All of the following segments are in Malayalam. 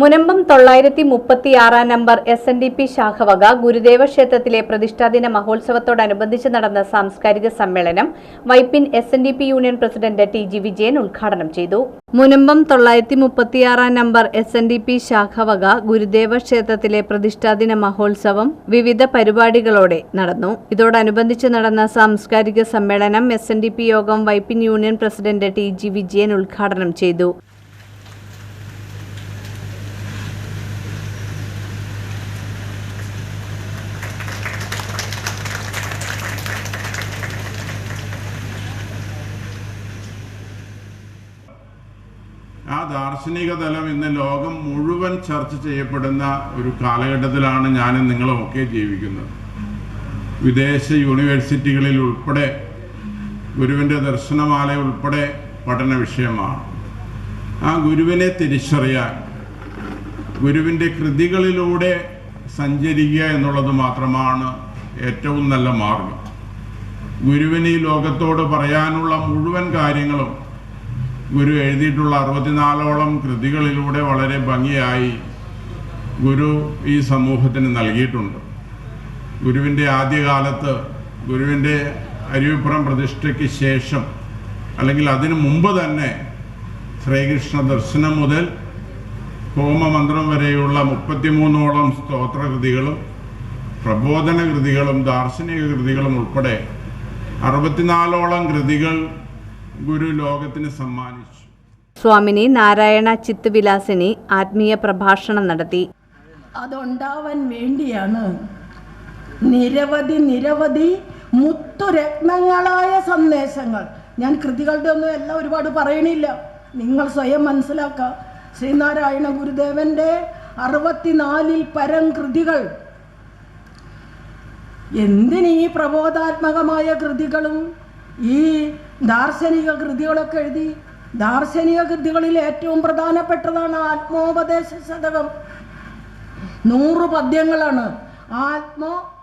മുനമ്പം തൊള്ളായിരത്തി മുപ്പത്തിയാറാം number S N D P ശാഖവക Gurudeva ക്ഷേത്രത്തിലെ പ്രതിഷ്ഠാദിന മഹോത്സവത്തോടനുബന്ധിച്ച് നടന്ന സാംസ്കാരിക സമ്മേളനം Vypin S N D P union president T G Vijayan ഉദ്ഘാടനം ചെയ്തു. മുനമ്പം തൊള്ളായിരത്തി മുപ്പത്തിയാറാം number S N D P ശാഖവക Gurudeva ക്ഷേത്രത്തിലെ പ്രതിഷ്ഠാദിന മഹോത്സവം വിവിധ പരിപാടികളോടെ നടന്നു. ഇതോടനുബന്ധിച്ച് നടന്ന സാംസ്കാരിക സമ്മേളനം എസ് എൻ ഡി പി യോഗം Vypin union president T G Vijayan ഉദ്ഘാടനം ചെയ്തു. ആ ദാർശനിക തലം ഇന്ന് ലോകം മുഴുവൻ ചർച്ച ചെയ്യപ്പെടുന്ന ഒരു കാലഘട്ടത്തിലാണ് ഞാനും നിങ്ങളും ഒക്കെ ജീവിക്കുന്നത്. വിദേശ യൂണിവേഴ്സിറ്റികളിൽ ഉൾപ്പെടെ ഗുരുവിന്റെ ദർശനമാല ഉൾപ്പെടെ പഠന വിഷയമാണ്. ആ ഗുരുവിനെ തിരിച്ചറിയാൻ ഗുരുവിന്റെ കൃതികളിലൂടെ സഞ്ചരിക്കുക എന്നുള്ളത് മാത്രമാണ് ഏറ്റവും നല്ല മാർഗം. ഗുരുവിന് ഈ ലോകത്തോട് പറയാനുള്ള മുഴുവൻ കാര്യങ്ങളും ഗുരു എഴുതിയിട്ടുള്ള അറുപത്തിനാലോളം കൃതികളിലൂടെ വളരെ ഭംഗിയായി ഗുരു ഈ സമൂഹത്തിന് നൽകിയിട്ടുണ്ട്. ഗുരുവിന്റെ ആദ്യകാലത്ത് ഗുരുവിന്റെ അരുവിപ്പുറം പ്രതിഷ്ഠയ്ക്ക് ശേഷം അല്ലെങ്കിൽ അതിനു മുമ്പ് തന്നെ ശ്രീകൃഷ്ണ ദർശനം മുതൽ ഹോമമന്ത്രം വരെയുള്ള മുപ്പത്തിമൂന്നോളം സ്തോത്രകൃതികളും പ്രബോധന കൃതികളും ദാർശനിക കൃതികളും ഉൾപ്പെടെ അറുപത്തിനാലോളം കൃതികൾ ഗുരു ലോകത്തിന് സമ്മാനിച്ചു. സ്വാമിനി നാരായണ ചിത്ത് വിലാസിനി ആത്മീയ പ്രഭാഷണം നടത്തി. അതുണ്ടാവാൻ വേണ്ടിയാണ് നിരവധി നിരവധി മുത്തുരത്നങ്ങളായ സന്ദേശങ്ങൾ. ഞാൻ കൃതികളുടെ ഒന്നും എല്ലാം ഒരുപാട് പറയണില്ല. നിങ്ങൾ സ്വയം മനസ്സിലാക്കുക ശ്രീനാരായണ ഗുരുദേവന്റെ അറുപത്തിനാലിൽ പരം കൃതികൾ. എന്തിനീ ഈ പ്രബോധാത്മകമായ കൃതികളും ഈ ദാർശനിക കൃതികളൊക്കെ എഴുതി ദാർശനിക കൃതികളിൽ ഏറ്റവും പ്രധാനപ്പെട്ടതാണ് ആത്മോപദേശ ശതകം. നൂറ് പദ്യങ്ങളാണ്. ആത്മോ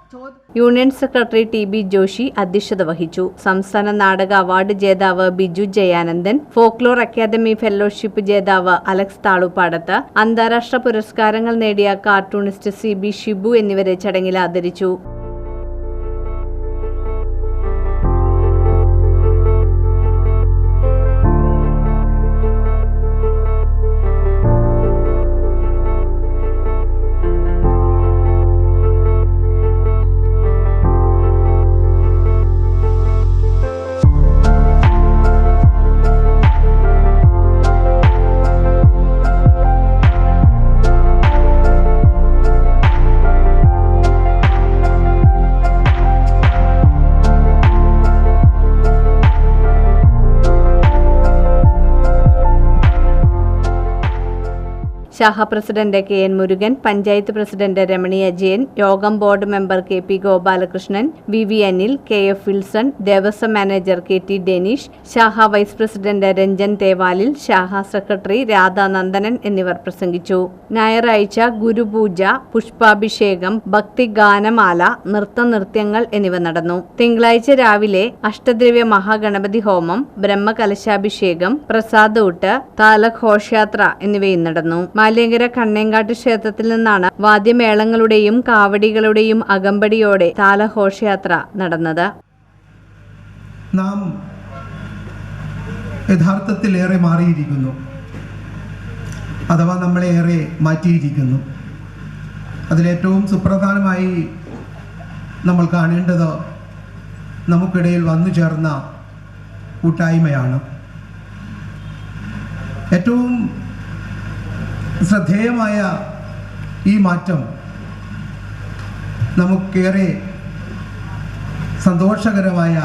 union secretary T B Joshi അധ്യക്ഷത വഹിച്ചു. സംസ്ഥാന നാടക അവാർഡ് ജേതാവ് Biju Jayanandan folklore academy fellowship ജേതാവ് അലക്സ് താളുപാടത്ത് അന്താരാഷ്ട്ര പുരസ്കാരങ്ങൾ നേടിയ കാർട്ടൂണിസ്റ്റ് സി ബി ഷിബു എന്നിവരെ ചടങ്ങിൽ ആദരിച്ചു. ശാഖ president K N Murugan panchayat president Ramani Ajayan യോഗം board member K P Gopalakrishnan V V Anil K F Wilson Devaswom manager K T Denish ശാഖ വൈസ് പ്രസിഡന്റ് രഞ്ജൻ തേവാലിൽ ശാഖ സെക്രട്ടറി രാധാ നന്ദനൻ എന്നിവർ പ്രസംഗിച്ചു. ഞായറാഴ്ച ഗുരുപൂജ പുഷ്പാഭിഷേകം ഭക്തിഗാനമാല നൃത്ത നൃത്തനൃത്യങ്ങൾ എന്നിവ നടന്നു. തിങ്കളാഴ്ച രാവിലെ അഷ്ടദ്രവ്യ മഹാഗണപതി ഹോമം ബ്രഹ്മകലശാഭിഷേകം പ്രസാദൂട്ട് താലഘോഷയാത്ര എന്നിവയും നടന്നു. മാലിയങ്കര കണ്ണേങ്കാട്ട് ക്ഷേത്രത്തിൽ നിന്നാണ് വാദ്യമേളങ്ങളുടെയും കാവടികളുടെയും അകമ്പടിയോടെ താലഘോഷയാത്ര നടന്നത്. നാം യഥാർത്ഥത്തിൽ ഏറെ മാറിയിരിക്കുന്നു. അഥവാ നമ്മളെ ഏറെ മാറ്റിയിരിക്കുന്നു. അതിലേറ്റവും സുപ്രധാനമായി നമ്മൾ കാണേണ്ടത് നമുക്കിടയിൽ വന്നു ചേർന്ന കൂട്ടായ്മയാണ്. ഏറ്റവും ശ്രദ്ധേയമായ ഈ മാറ്റം നമുക്കേറെ സന്തോഷകരമായ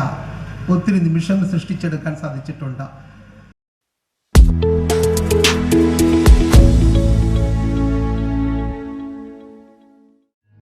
ഒത്തിരി നിമിഷങ്ങൾ സൃഷ്ടിച്ചെടുക്കാൻ സാധിച്ചിട്ടുണ്ട്.